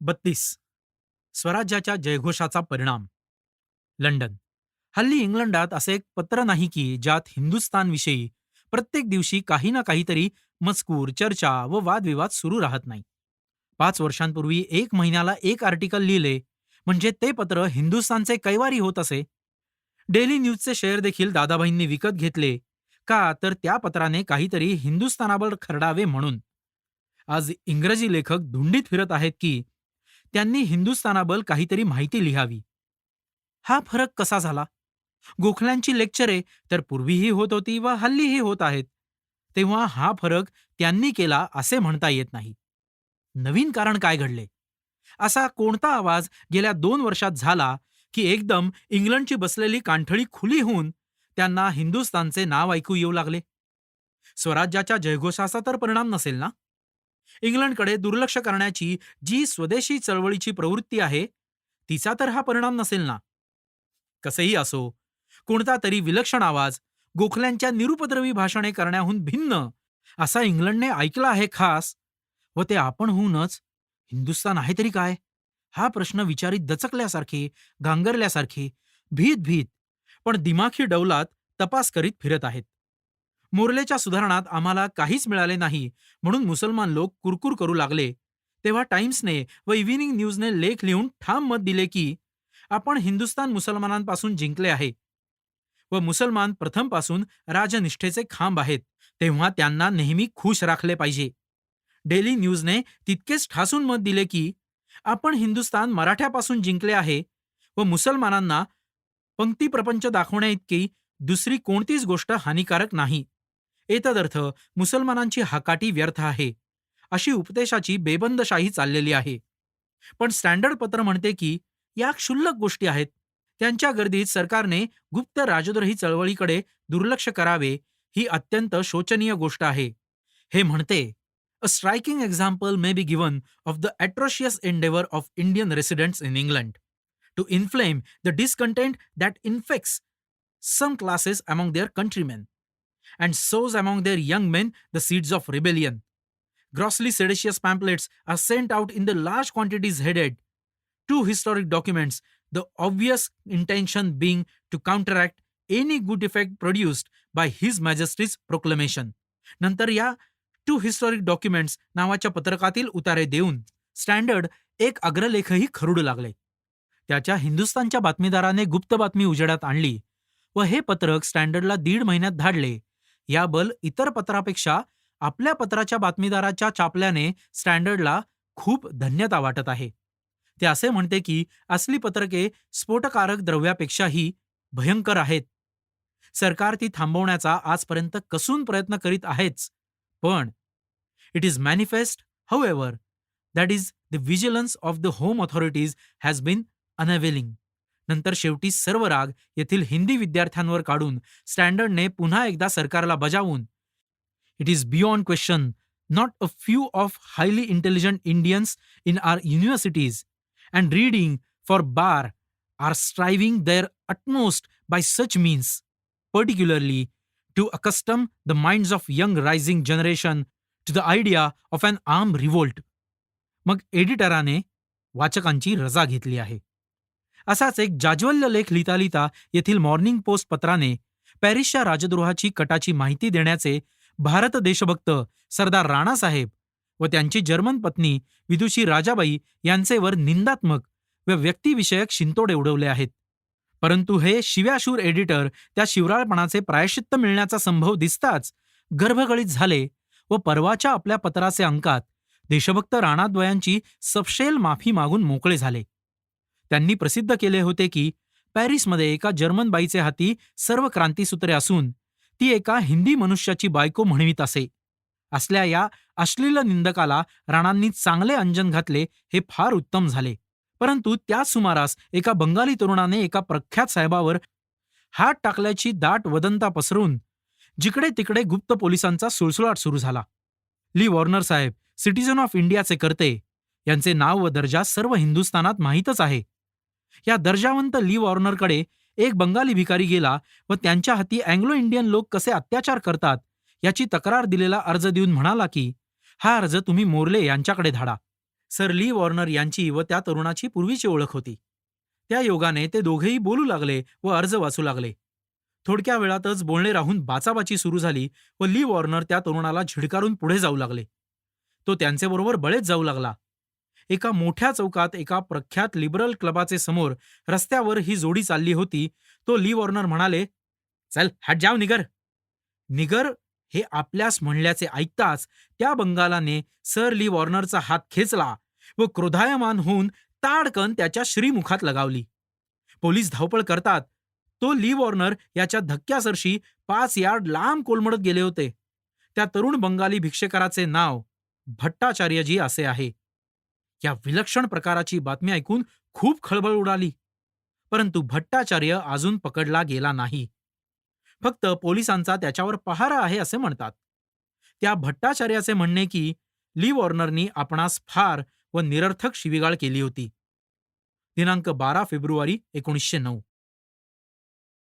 बत्तीस. स्वराज्याच्या जयघोषाचा परिणाम. लंडन. हल्ली इंग्लंडात असे एक पत्र नाही की ज्यात हिंदुस्थानविषयी प्रत्येक दिवशी काही ना काहीतरी मजकूर चर्चा व वादविवाद सुरू राहत नाही. पाच वर्षांपूर्वी एक महिन्याला एक आर्टिकल लिहिले म्हणजे ते पत्र हिंदुस्थानचे कैवारी होत असे. डेली न्यूजचे शेअर देखील दादाभाईंनी विकत घेतले का तर त्या पत्राने काहीतरी हिंदुस्थानावर खरडावे म्हणून. आज इंग्रजी लेखक धुंडीत फिरत आहेत की त्यांनी हिंदुस्थानाबल काहीतरी माहिती लिहावी. हा फरक कसा झाला? गोखल्यांची लेक्चरे तर पूर्वीही होत होती व हल्लीही होत आहेत. तेव्हा हा फरक त्यांनी केला असे म्हणता येत नाही. नवीन कारण काय घडले? असा कोणता आवाज गेल्या दोन वर्षात झाला की एकदम इंग्लंडची बसलेली कांठळी खुली होऊन त्यांना हिंदुस्थानचे नाव ऐकू येऊ लागले? स्वराज्याच्या जयघोषाचा तर परिणाम नसेल ना? इंग्लंडकडे दुर्लक्ष करण्याची जी स्वदेशी चळवळीची प्रवृत्ती आहे तिचा तर हा परिणाम नसेल ना? कसेही असो कोणता तरी विलक्षण आवाज गोखल्यांच्या निरुपद्रवी भाषणे करण्याहून भिन्न असा इंग्लंडने ऐकला आहे खास? व ते आपण होऊनच हिंदुस्थान आहे तरी काय? हा प्रश्न विचारीत दचकल्यासारखे गांगरल्यासारखे भीत भीत पण दिमाखी डौलात तपास करीत फिरत आहेत. मोर्लेच्या सुधारणात आम्हाला काहीच मिळाले नाही म्हणून मुसलमान लोक कुरकुर करू लागले. तेव्हा टाइम्सने व इव्हिनिंग न्यूजने लेख लिहून ठाम मत दिले की आपण हिंदुस्तान मुसलमानांपासून जिंकले आहे व मुसलमान प्रथमपासून राजनिष्ठेचे खांब आहेत तेव्हा त्यांना नेहमी खुश राखले पाहिजे. डेली न्यूजने तितकेच ठासून मत दिले की आपण हिंदुस्तान मराठ्यापासून जिंकले आहे व मुसलमानांना पंक्ती प्रपंच दाखवण्याइतकी दुसरी कोणतीच गोष्ट हानिकारक नाही. एतदर्थ मुसलमानांची हाकाटी व्यर्थ आहे. अशी उपदेशाची बेबंदशाही चाललेली आहे. पण स्टँडर्ड पत्र म्हणते की या क्षुल्लक गोष्टी आहेत. त्यांच्या गर्दीत सरकारने गुप्त राजद्रोही चळवळीकडे दुर्लक्ष करावे ही अत्यंत शोचनीय गोष्ट आहे. हे म्हणते a striking example may be given of the atrocious endeavour of Indian residents in England to inflame the discontent that infects some classes among their countryman and sows among their young men the seeds of rebellion. Grossly seditious pamphlets are sent out in the large quantities headed Two historic documents, the obvious intention being to counteract any good effect produced by His Majesty's proclamation. नंतर या to historic documents नावाच्या पत्रकातील उतारे देऊन standard एक अग्रलेखही खरुडू लागले त्याच्या हिंदुस्थानच्या बातमीदाराने गुप्त बातमी उजेडात आणली व हे पत्रक स्टँडर्डला दीड महिन्यात धाडले या बल इतर पत्रापेक्षा आपल्या पत्राच्या बातमीदाराच्या चापल्याने स्टँडर्डला खूप धन्यता वाटत आहे. ते असे म्हणते की असली पत्रके स्फोटकारक द्रव्यापेक्षाही भयंकर आहेत. सरकार ती थांबवण्याचा आजपर्यंत कसून प्रयत्न करीत आहेच. पण it is manifest however that is the vigilance of the home authorities has been unavailing नंतर शेवटी सर्व राग येथील हिंदी विद्यार्थ्यांवर काढून स्टँडर्डने पुन्हा एकदा सरकारला बजावून. It is beyond question not a few of highly intelligent Indians in our universities and reading for bar are striving their utmost by such means particularly to accustom the minds of young rising generation to the idea of an arm revolt मग एडिटराने वाचकांची रजा घेतली आहे. असाच एक जाज्वल्य लेख लिहिता लिहिता येथील मॉर्निंग पोस्ट पत्राने पॅरिसच्या राजद्रोहाची कटाची माहिती देण्याचे भारत देशभक्त सरदार राणासाहेब व त्यांची जर्मन पत्नी विदुषी राजाबाई यांचेवर निंदात्मक व व्यक्तिविषयक शिंतोडे उडवले आहेत. परंतु हे शिव्याशूर एडिटर त्या शिवराळपणाचे प्रायश्चित्त मिळण्याचा संभव दिसताच गर्भगळीत झाले व परवाच्या आपल्या पत्राचे अंकात देशभक्त राणाद्वयांची सपशेल माफी मागून मोकळे झाले. त्यांनी प्रसिद्ध केले होते की पॅरिसमध्ये एका जर्मन बाईचे हाती सर्व क्रांतीसूत्रे असून ती एका हिंदी मनुष्याची बायको म्हणवित असे. असल्या या अश्लील निंदकाला राणांनी चांगले अंजन घातले हे फार उत्तम झाले. परंतु त्याच सुमारास एका बंगाली तरुणाने एका प्रख्यात साहेबावर हात टाकल्याची दाट वदंता पसरून जिकडे तिकडे गुप्त पोलिसांचा सुळसुळाट सुरू झाला. ली वॉर्नर साहेब सिटीजन ऑफ इंडियाचे करते यांचे नाव व दर्जा सर्व हिंदुस्थानात माहीतच आहे. या दर्जावंत ली वॉर्नरकडे एक बंगाली भिकारी गेला व त्यांच्या हाती अँग्लो इंडियन लोक कसे अत्याचार करतात याची तक्रार दिलेला अर्ज देऊन म्हणाला की हा अर्ज तुम्ही मोर्ले यांच्याकडे धाडा. सर ली वॉर्नर यांची व त्या तरुणाची पूर्वीची ओळख होती. त्या योगाने ते दोघेही बोलू लागले व अर्ज वाचू लागले. थोडक्या वेळातच बोलणे राहून बाचाबाची सुरू झाली व ली वॉर्नर त्या तरुणाला झिडकारून पुढे जाऊ लागले. तो त्यांच्याबरोबर बळेच जाऊ लागला. एका मोठ्या चौकात एका प्रख्यात लिबरल क्लबाचे समोर रस्त्यावर ही जोडी चालली होती. तो ली वॉर्नर म्हणाले चल हट जाव निगर. निगर हे आपल्यास म्हणल्याचे ऐकताच त्या बंगालाने सर ली वॉर्नरचा हात खेचला व क्रोधायमान होऊन ताडकन त्याच्या श्रीमुखात लगावली. पोलीस धावपळ करतात. तो ली वॉर्नर याच्या धक्क्यासरशी पाच यार्ड लांब कोलमडत गेले होते. त्या तरुण बंगाली भिक्षेकराचे नाव भट्टाचार्यजी असे आहे. या विलक्षण प्रकाराची बातमी ऐकून खूप खळबळ उडाली. परंतु भट्टाचार्य अजून पकडला गेला नाही. फक्त पोलिसांचा त्याच्यावर पहारा आहे असे म्हणतात. त्या भट्टाचार्याचे म्हणणे की ली वॉर्नरनी आपणास फार व निरर्थक शिविगाळ केली होती. दिनांक बारा फेब्रुवारी एकोणीसशे नऊ.